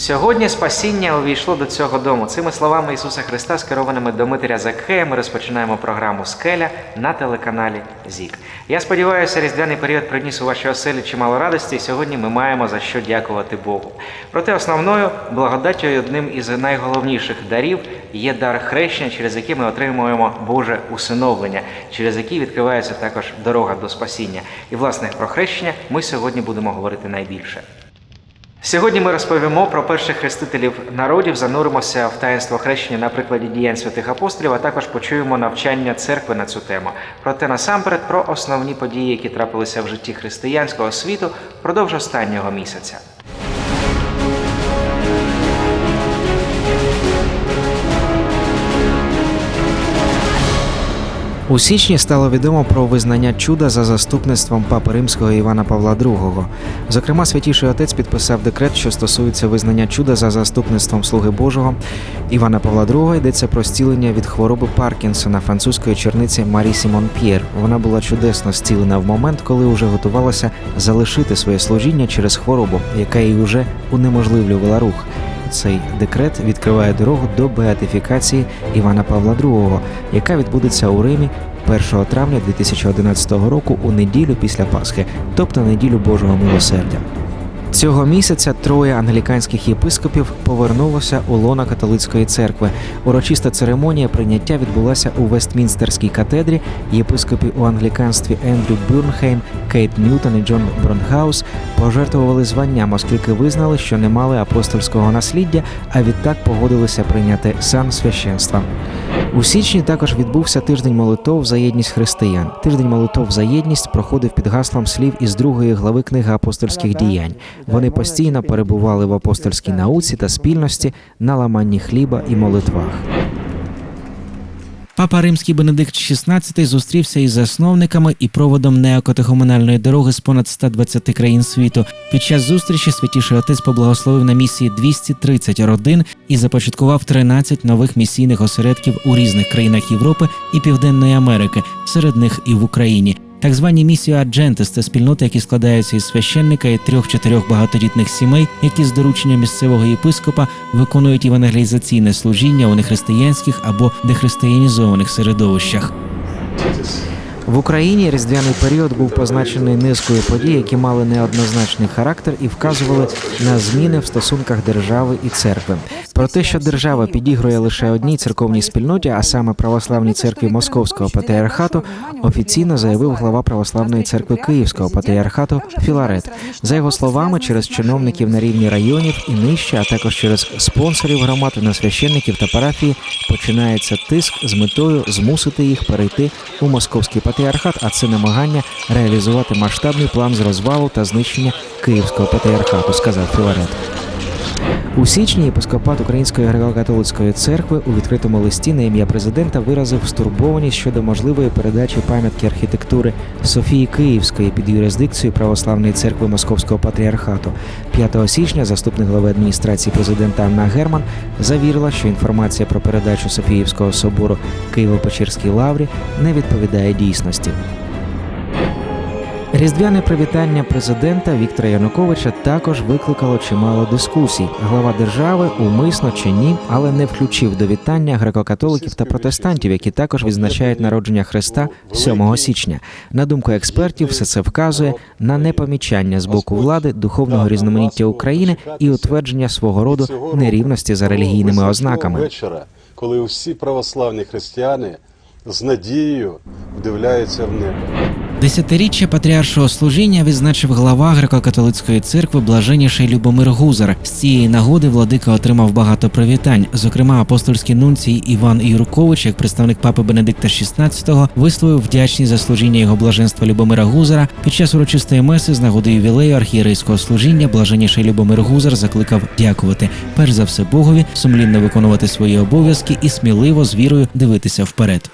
Сьогодні спасіння увійшло до цього дому. Цими словами Ісуса Христа, скерованими до Митаря Закхея, ми розпочинаємо програму Скеля на телеканалі ЗІК. Я сподіваюся, різдвяний період приніс у ваші оселі чимало радості, і сьогодні ми маємо за що дякувати Богу. Проте основною благодаттю одним із найголовніших дарів є дар хрещення, через який ми отримуємо Боже усиновлення, через який відкривається також дорога до спасіння. І власне про хрещення ми сьогодні будемо говорити найбільше. Сьогодні ми розповімо про перших хрестителів народів, зануримося в таїнство хрещення на прикладі діянь святих апостолів, а також почуємо навчання церкви на цю тему. Проте насамперед про основні події, які трапилися в житті християнського світу впродовж останнього місяця. У січні стало відомо про визнання чуда за заступництвом папи римського Івана Павла II. Зокрема, святіший отець підписав декрет, що стосується визнання чуда за заступництвом слуги Божого Івана Павла II. Йдеться про зцілення від хвороби Паркінсона французької черниці Марі Сімон П'єр. Вона була чудесно зцілена в момент, коли вже готувалася залишити своє служіння через хворобу, яка їй уже унеможливлювала рух. Цей декрет відкриває дорогу до беатифікації Івана Павла II, яка відбудеться у Римі 1 травня 2011 року у неділю після Пасхи, тобто неділю Божого милосердя. Цього місяця троє англіканських єпископів повернулося у лона католицької церкви. Урочиста церемонія прийняття відбулася у Вестмінстерській катедрі. Єпископи у англіканстві Ендрю Бюрнхейм, Кейт Ньютон і Джон Бронхаус пожертвували званням, оскільки визнали, що не мали апостольського насліддя, а відтак погодилися прийняти сан священства. У січні також відбувся тиждень молитов за єдність християн. Тиждень молитов за єдність проходив під гаслом слів із другої глави книги апостольських діянь. Вони постійно перебували в апостольській науці та спільності на ламанні хліба і молитвах. Папа Римський Бенедикт XVI зустрівся із засновниками і проводом неокатехоменальної дороги з понад 120 країн світу. Під час зустрічі святіший отець поблагословив на місії 230 родин і започаткував 13 нових місійних осередків у різних країнах Європи і Південної Америки, серед них і в Україні. Так звані місії Аджентес це спільноти, які складаються із священника і трьох-чотирьох багатодітних сімей, які з доручення місцевого єпископа виконують евангелізаційне служіння у нехристиянських або дехристиянізованих середовищах. В Україні різдвяний період був позначений низкою подій, які мали неоднозначний характер і вказували на зміни в стосунках держави і церкви. Про те, що держава підігрує лише одній церковній спільноті, а саме православній церкві Московського патріархату, офіційно заявив глава православної церкви Київського патріархату Філарет. За його словами, через чиновників на рівні районів і нижче, а також через спонсорів громад на священників та парафії починається тиск з метою змусити їх перейти у московський патріархат, а це намагання реалізувати масштабний план з розвалу та знищення Київського патріархату, сказав Філарет. У січні єпископат Української греко-католицької церкви у відкритому листі на ім'я президента виразив стурбованість щодо можливої передачі пам'ятки архітектури Софії Київської під юрисдикцію Православної церкви Московського патріархату. 5 січня заступник глави адміністрації президента Анна Герман завірила, що інформація про передачу Софіївського собору Києво-Печерській лаврі не відповідає дійсності. Різдвяне привітання президента Віктора Януковича також викликало чимало дискусій. Глава держави умисно чи ні, але не включив до вітання греко-католиків та протестантів, які також відзначають народження Христа 7 січня. На думку експертів, все це вказує на непомічання з боку влади духовного різноманіття України і утвердження свого роду нерівності за релігійними ознаками. вечора, коли усі православні християни з надією вдивляються в небо. Десятиріччя патріаршого служіння відзначив глава греко-католицької церкви блаженніший Любомир Гузар. З цієї нагоди владика отримав багато привітань. Зокрема, апостольський нунцій Іван Юркович, як представник папи Бенедикта XVI, висловив вдячність за служіння його блаженства Любомира Гузара. Під час урочистої меси з нагоди ювілею архієрейського служіння блаженніший Любомир Гузар закликав дякувати перш за все Богові, сумлінно виконувати свої обов'язки і сміливо з вірою дивитися вперед.